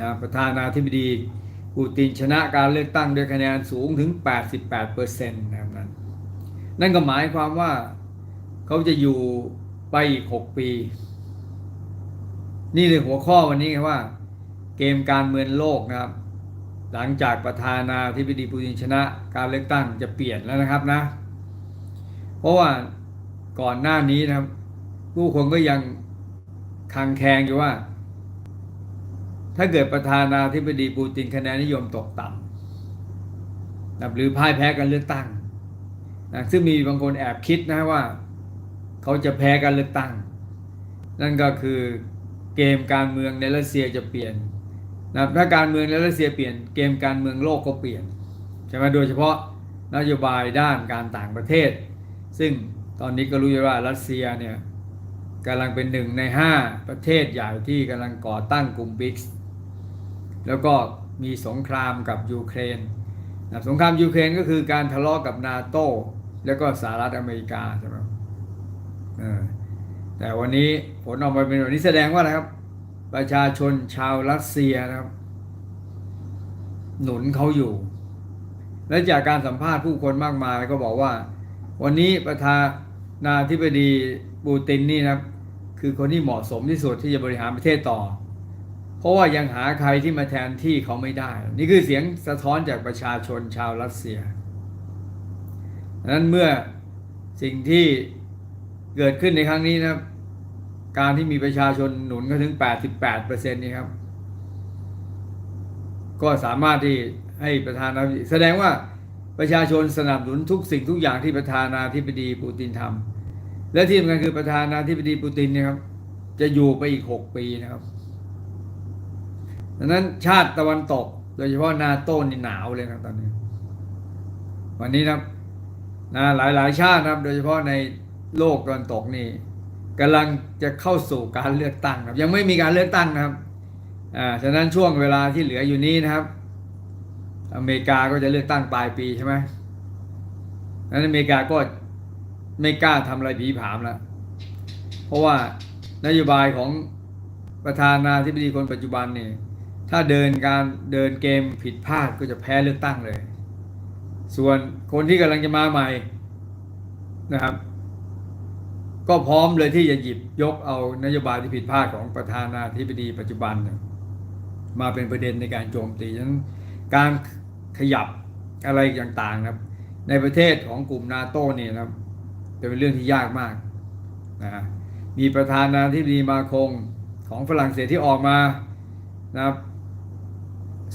นะประธานาธิบดีปูตินชนะการเลือกตั้งด้วยคะแนนสูงถึง 88%นะครับนั้นนั่นก็หมายความว่าเขาจะอยู่ไปอีก 6 ปี นี่เลยหัวข้อวันนี้ว่า เกมการเมืองโลกนะครับ หลังจากประธานาธิบดีปูตินชนะการเลือกตั้งจะเปลี่ยนแล้วนะครับนะ เพราะว่าก่อนหน้านี้นะครับ ผู้คนก็ยังคังแคงอยู่ว่า ถ้าเกิดประธานาธิบดีปูตินคะแนนนิยมตกต่ำนะหรือพ่ายแพ้การเลือกตั้งนะซึ่งมีบางคนแอบคิดนะว่า เขาจะแพ้การเลือกตั้ง นั่นก็คือเกมการเมืองในรัสเซียจะเปลี่ยนนะถ้าการเมืองในรัสเซียเปลี่ยนเกมการเมืองโลกก็เปลี่ยนใช่ไหมโดยเฉพาะนโยบายด้านการต่างประเทศ ซึ่งตอนนี้ก็รู้อยู่ว่ารัสเซียเนี่ยกำลังเป็นหนึ่งในห้าประเทศใหญ่ที่กำลังก่อตั้งกลุ่มบิ๊ก แล้วก็มีสงครามกับยูเครนนะสงครามยูเครนก็คือการทะเลาะกับนาโตแล้วก็สหรัฐอเมริกาใช่ไหมแต่วันนี้ผลออกมาเป็นแบบนี้แสดงว่าอะไรครับ ประชาชนชาวรัสเซียนะครับ หนุนเขาอยู่ และจากการสัมภาษณ์ผู้คนมากมายก็บอกว่า วันนี้ประธานาธิบดีปูตินนี่นะครับ คือคนที่เหมาะสมที่สุดที่จะบริหารประเทศต่อ เพราะว่ายังหาใครที่มาแทนที่เขาไม่ได้ นี่คือเสียงสะท้อนจากประชาชนชาวรัสเซียดังนั้นเมื่อสิ่งที่เกิดขึ้นในครั้งนี้นะครับ การที่มีประชาชนหนุนก็ถึง 88%นี่ครับ ก็สามารถที่ให้ประธานาธิบดีแสดงว่าประชาชนสนับสนุนทุกสิ่งทุกอย่างที่ประธานาธิบดีปูตินทำและที่สำคัญคือประธานาธิบดีปูตินเนี่ยครับ จะอยู่ไปอีก 6 ปีนะครับ ดังนั้นชาติตะวันตก โดยเฉพาะนาโต้นี่หนาวเลยนะครับตอนนี้ วันนี้นะนะหลายหลายชาตินะครับ โดยเฉพาะในโลกตะวันตกนี่กำลังจะเข้าสู่การเลือกตั้งครับ ยังไม่มีการเลือกตั้งนะครับอ่าฉะนั้นช่วงเวลาที่เหลืออยู่นี้นะครับ อเมริกาก็จะเลือกตั้งปลายปีใช่ไหมนั้นอเมริกาก็ไม่กล้าทำอะไรผีผามแล้ว เพราะว่านโยบายของประธานาธิบดีคนปัจจุบันนี่ ถ้าเดินการเดินเกมผิดพลาดก็จะแพ้เลือกตั้งเลย ส่วนคนที่กำลังจะมาใหม่นะครับ ก็พร้อมเลยที่จะหยิบยกเอานโยบายที่ผิดพลาดของประธานาธิบดีปัจจุบันมาเป็นประเด็นในการโจมตีฉะนั้นการขยับอะไรต่างๆนะครับ ในประเทศของกลุ่มนาโต้เนี่ยนะครับจะเป็นเรื่องที่ยากมากนะมีประธานาธิบดีมาคงของฝรั่งเศสที่ออกมานะครับ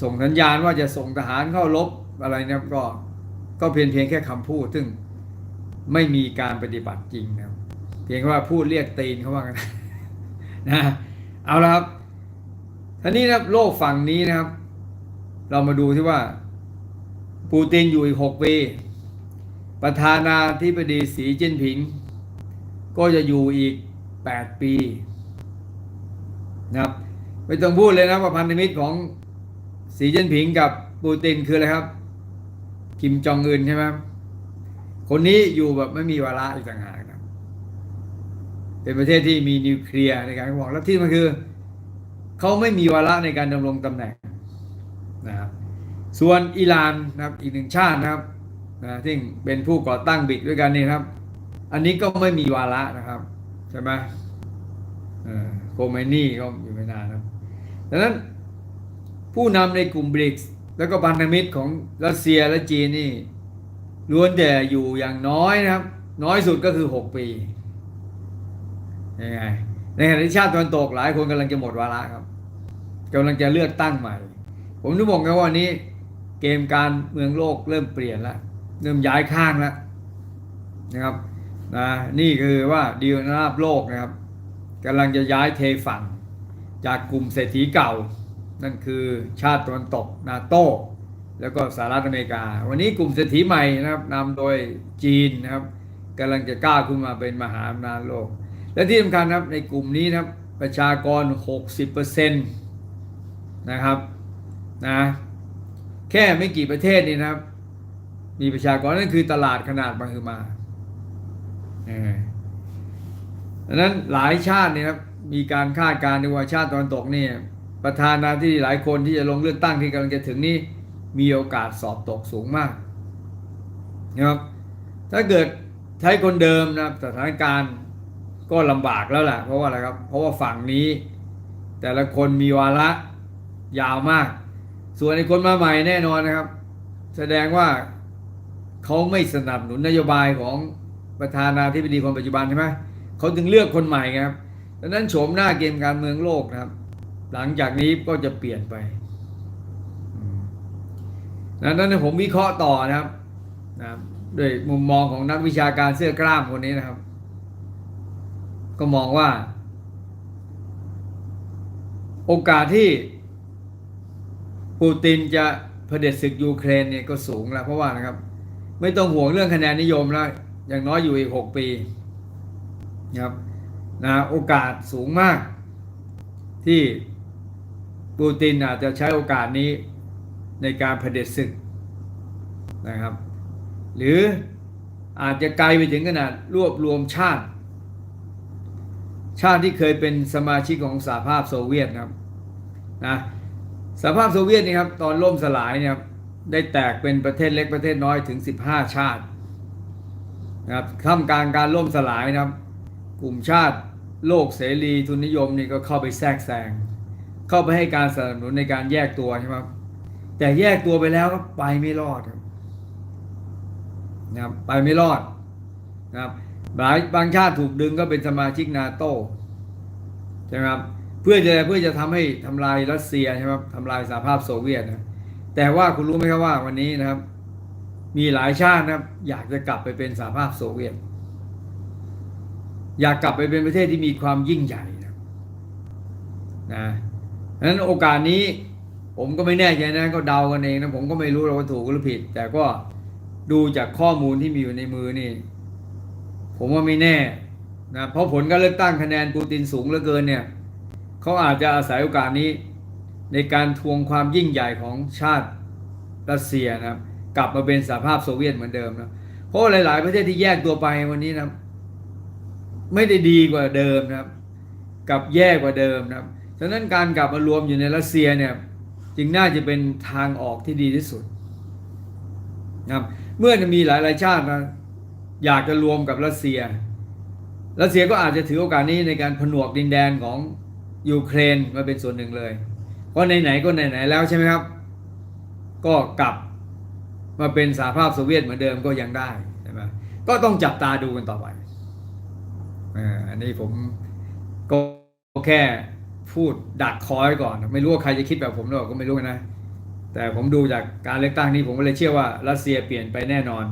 ส่งสัญญาณว่าจะส่งทหารเข้ารบอะไรเนะครับก็ก็เพียงเพียงแค่คำพูด ซึ่งไม่มีการปฏิบัติจริงนะเพียงว่าพูดเรียกตีนเขาว่ากันนะเอาละครับทีนี้นะครับโลกฝั่งนี้นะครับ เรามาดูที่ว่า ปูตินอยู่อีกหกปีประธานาธิบดีสีจิ้นผิง ก็จะอยู่อีกแปดปีนะครับไม่ต้องพูดเลยนะว่าพันธมิตรของ สีจิ้นผิงกับปูตินคืออะไรครับ คิมจองอึนใช่ไหมคนนี้อยู่แบบไม่มีวาระอีกต่างหากนะครับเป็นประเทศที่มีนิวเคลียร์ในการบอกแล้วที่มันคือเขาไม่มีวาระในการดำรงตำแหน่งนะครับส่วนอิหร่านนะครับอีกหนึ่งชาตินะครับนะที่เป็นผู้ก่อตั้งบิกด้วยกันนี่ครับ อันนี้ก็ไม่มีวาระนะครับใช่ไหมโคเมนี่ก็อยู่ไม่นานนะครับดังนั้น ผู้นำในกลุ่มบริกส์แล้วก็พันธมิตรของรัสเซียและจีนนี่ล้วนแต่อยู่อย่างน้อยนะครับ น้อยสุดก็คือ 6 ปียังไงในขณะที่ชาติตะวันตกหลายคนกำลังจะหมดวาระครับกำลังจะเลือกตั้งใหม่ ผมนึกบอกไงว่าวันนี้ เกมการเมืองโลกเริ่มเปลี่ยนแล้วเริ่มย้ายข้างแล้วนะครับนะนี่คือว่าดีลนาบโลกนะครับกำลังจะย้ายเทฝั่ง จากกลุ่มเศรษฐีเก่า นั่นคือชาติตะวันตกนาโต้แล้วก็สหรัฐอเมริกา วันนี้กลุ่มเศรษฐีใหม่นะครับนำโดยจีนนะครับกำลังจะก้าวขึ้นมาเป็นมหาอำนาจโลก และที่สำคัญครับในกลุ่มนี้นะครับประชากร 60%นะครับนะแค่ไม่กี่ประเทศนี่นะครับ มีประชากรนั่นคือตลาดขนาดมหึมาเออดังนั้นหลายชาตินี่ครับมีการคาดการณ์ในว่าชาติตะวันตกนี่ ประธานาธิบดีหลายคนที่จะลงเลือกตั้งที่กำลังจะถึงนี้ มีโอกาสสอบตกสูงมากนะครับถ้าเกิดใช้คนเดิมนะสถานการณ์ก็ลำบากแล้วแหละเพราะว่าอะไรครับเพราะว่าฝั่งนี้ แต่ละคนมีวาระยาวมาก ส่วนไอ้คนมาใหม่แน่นอนนะครับ แสดงว่าเขาไม่สนับสนุนนโยบายของประธานาธิบดีคนปัจจุบันใช่ไหมเขาถึงเลือกคนใหม่ครับดังนั้นโฉมหน้าเกมการเมืองโลกนะครับ หลังจากนี้ก็จะเปลี่ยนไปนั้นผมวิเคราะห์ต่อนะครับนะครับด้วยมุมมองของนักวิชาการเสื้อกล้ามคนนี้นะครับ ก็มองว่า โอกาสที่ปูตินจะเผด็จศึกยูเครนเนี่ยก็สูงแล้ว เพราะว่านะครับ ไม่ต้องห่วงเรื่องคะแนนนิยมแล้ว อย่างน้อยอยู่อีกหกปีนะครับนะโอกาสสูงมากที่ ปูตินอาจจะใช้โอกาสนี้ในการเผด็จศึกนะครับ หรืออาจจะไกลไปถึงขนาดรวบรวมชาติ ชาติที่เคยเป็นสมาชิกของสหภาพโซเวียตนะครับนะสหภาพโซเวียตนี่ครับตอนล่มสลายเนี่ยได้แตกเป็นประเทศเล็กประเทศน้อยถึง 15 ชาตินะครับท่ามกลางการล่มสลายนะครับ กลุ่มชาติโลกเสรีทุนนิยมนี่ก็เข้าไปแทรกแซง เข้าไปให้การสนับสนุนในการแยกตัวใช่ไหมครับแต่แยกตัวไปแล้วก็ไปไม่รอดครับนะครับไปไม่รอดนะครับหลายบางชาติถูกดึงก็เป็นสมาชิกนาโต้ใช่ไหมครับเพื่อจะเพื่อจะทำให้ทำลายรัสเซียใช่ไหมครับทำลายสหภาพโซเวียตนะแต่ว่าคุณรู้ไหมครับว่าวันนี้นะครับ มีหลายชาตินะครับ อยากจะกลับไปเป็นสหภาพโซเวียต อยากกลับไปเป็นประเทศที่มีความยิ่งใหญ่นะนะ นั้นโอกาสนี้ผมก็ไม่แน่ใจนะก็เดากันเองนะผมก็ไม่รู้หรอกว่าถูกหรือผิด แต่ก็ดูจากข้อมูลที่มีอยู่ในมือนี่ ผมว่าไม่แน่นะเพราะผลการเลือกตั้งคะแนนปูตินสูงเหลือเกินเนี่ยเขาอาจจะอาศัยโอกาสนี้ ในการทวงความยิ่งใหญ่ของชาติรัสเซียนะครับ กลับมาเป็นสหภาพโซเวียตเหมือนเดิมนะเพราะหลาย ๆ ประเทศที่แยกตัวไปวันนี้นะไม่ได้ดีกว่าเดิมนะครับ กับแย่กว่าเดิมนะครับ ฉะนั้นการกลับมารวมอยู่ในรัสเซียเนี่ยจึงน่าจะเป็นทางออกที่ดีที่สุดนะครับเมื่อมีหลายๆชาตินะอยากจะรวมกับรัสเซีย รัสเซียก็อาจจะถือโอกาสนี้ในการผนวกดินแดนของยูเครนมาเป็นส่วนหนึ่งเลย เพราะไหนๆก็ไหนๆแล้วใช่ไหมครับ ก็กลับมาเป็นสหภาพโซเวียตเหมือนเดิมก็ยังได้ใช่ไหมก็ต้องจับตาดูกันต่อไปอ่าอันนี้ผมก็แค่ พูดดักคอยก่อน ไม่รู้ว่าใครจะคิดแบบผมหรือเปล่าก็ไม่รู้นะ แต่ผมดูจากการเลือกตั้งนี้ผมก็เลยเชื่อว่ารัสเซียเปลี่ยนไปแน่นอน